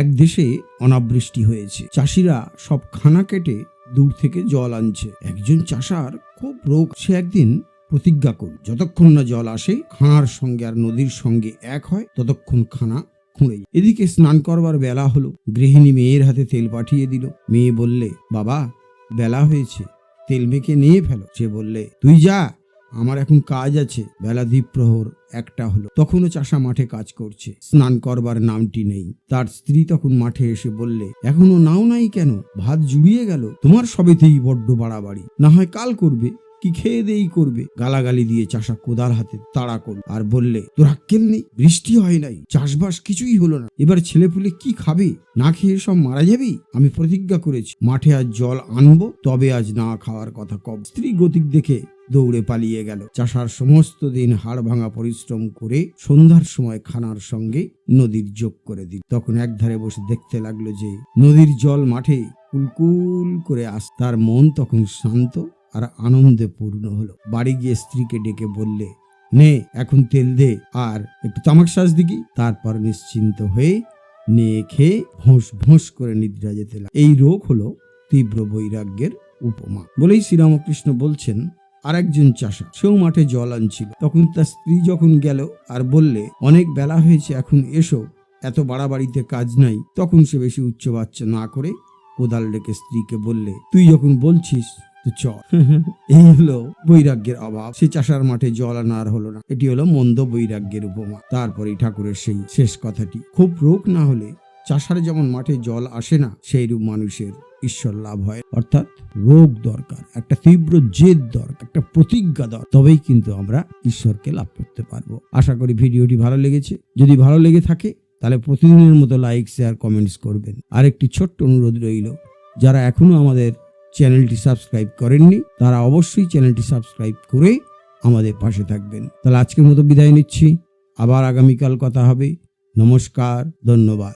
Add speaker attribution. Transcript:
Speaker 1: এক দেশে অনাবৃষ্টি হয়েছে। চাষিরা সব খানা কেটে দূর থেকে জল আনছে। একজন চাষার খুব রোগ। সে একদিন প্রতিজ্ঞা করল, যতক্ষণ না জল আসে খাঁড়ার সঙ্গে আর নদীর সঙ্গে এক হয়, ততক্ষণ খানা খুঁড়ে এদিকে স্নান করবার বেলা হলো। গৃহিণী মেয়ের হাতে তেল পাঠিয়ে দিল। মেয়ে বললে, বাবা, বেলা হয়েছে। তেল মেখে নিয়ে ফেলো। সে বললে, তুই যা আমার এখন কাজ আছে। বেলা দ্বীপ্রহর একটা হলো। তখনও চাষা মাঠে কাজ করছে। স্নান করবার নামটি নেই। তার স্ত্রী তখন মাঠে এসে বললে, এখনও নাও নাই কেন? ভাত জুড়িয়ে গেল। তোমার সবেতেই বড্ড বাড়াবাড়ি। না হয় কাল করবে। কি খেয়ে দেই করবে? গালাগালি দিয়ে চাষা কোদাল হাতে তাড়া করল আর বললে, তোর আক্কেল নেই। বৃষ্টি হয় নাই। চাষবাস কিছুই হলো না। এবার ছেলেপুলে কি খাবে? না খেয়ে সব মারা যাবি? আমি প্রতিজ্ঞা করেছি। মাঠে আজ জল আনব। তবে আজ না খাওয়ার কথা কব। স্ত্রী গতিক দেখে দৌড়ে পালিয়ে গেল। চাষার সমস্ত দিন হাড় ভাঙা পরিশ্রম করে সন্ধ্যার সময় খানার সঙ্গে নদীর যোগ করে দিল। তখন একধারে বসে দেখতে লাগল যে, নদীর জল মাঠে কুলকুল করে আস তার মন তখন শান্ত আর আনন্দে পূর্ণ হলো। বাড়ি গিয়ে স্ত্রীকে ডেকে বললে, নে, এখন তেল দে আর একটু তামাক শ্বাস দিকি তারপর নিশ্চিন্ত হয়ে নিয়ে খেয়ে ভোঁস ভোঁস করে নিদ্রা যেতে লাগল। এই রোগ হলো তীব্র বৈরাগ্যের উপমা। বলেই শ্রীরামকৃষ্ণ বলছেন আর একজন চাষা, সেও মাঠে জল আনছিল। তখন তার স্ত্রী যখন গেল আর বললে, অনেক বেলা হয়েছে, এখন এসো, এত বাড়াবাড়িতে কাজ নাই। তখন সে বেশি উচ্চ বাচ্চা না করে কোদাল ডেকে স্ত্রীকে বললে, তুই যখন বলছিস, তো চল এই হলো বৈরাগ্যের অভাব। সে চাষার মাঠে জল আনার হলো না। এটি হলো মন্দ বৈরাগ্যের উপমা। তারপরে ঠাকুরের সেই শেষ কথাটি। খুব রোগ না হলে চাষার যেমন মাঠে জল আসে না, সেইরূপ মানুষের ঈশ্বর লাভ হয়। অর্থাৎ রোগ দরকার, একটা তীব্র জেদ দরকার, একটা প্রতিজ্ঞা দরকার। তবেই কিন্তু আমরা ঈশ্বরকে লাভ করতে পারব। আশা করি ভিডিওটি ভালো লেগেছে। যদি ভালো লেগে থাকে, তাহলে প্রতিদিনের মতো লাইক, শেয়ার, কমেন্টস করবেন। আর একটি ছোট্ট অনুরোধ রইল, যারা এখনও আমাদের চ্যানেলটি সাবস্ক্রাইব করেননি, তারা অবশ্যই চ্যানেলটি সাবস্ক্রাইব করে আমাদের পাশে থাকবেন। তাহলে আজকের মতো বিদায় নিচ্ছি। আবার আগামীকাল কথা হবে। নমস্কার, ধন্যবাদ।